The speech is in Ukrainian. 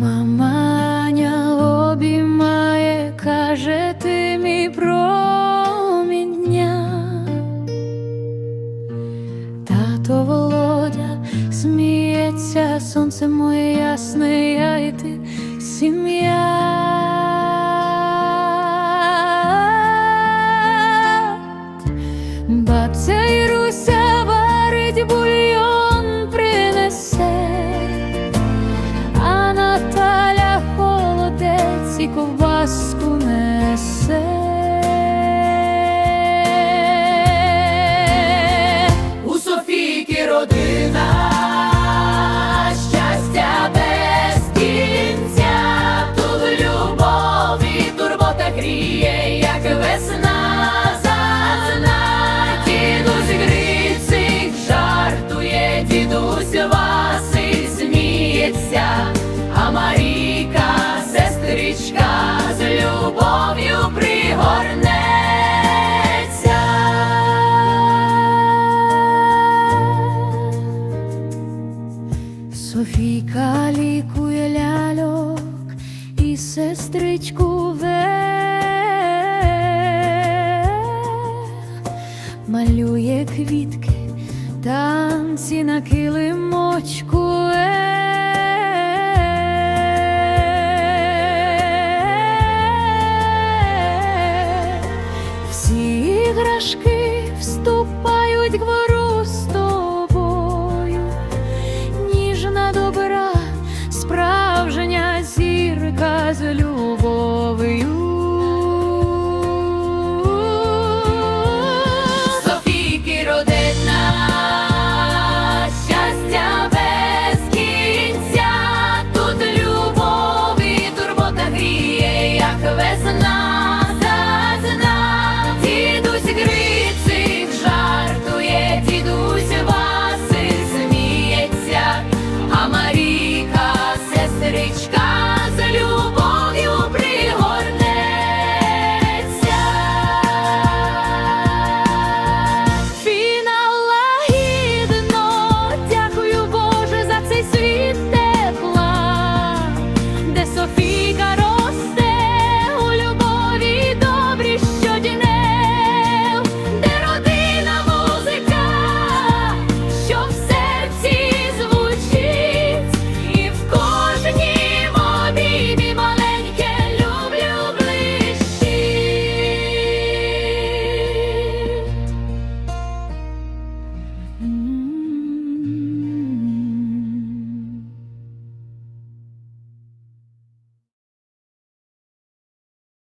Маманя обіймає, каже ти мій промінь дня тато володя сміється, сонце моє ясне, я і ти сім'я. гріє, як весна, зазна, дідусь грицик жартує, дідусь Василь сміється, а Марійка, сестричка, з любов'ю пригорнеться. Софійка лікує ляльок і сестричку. вранці на килимочку. Е. Всі іграшки вступають в ворог. весна.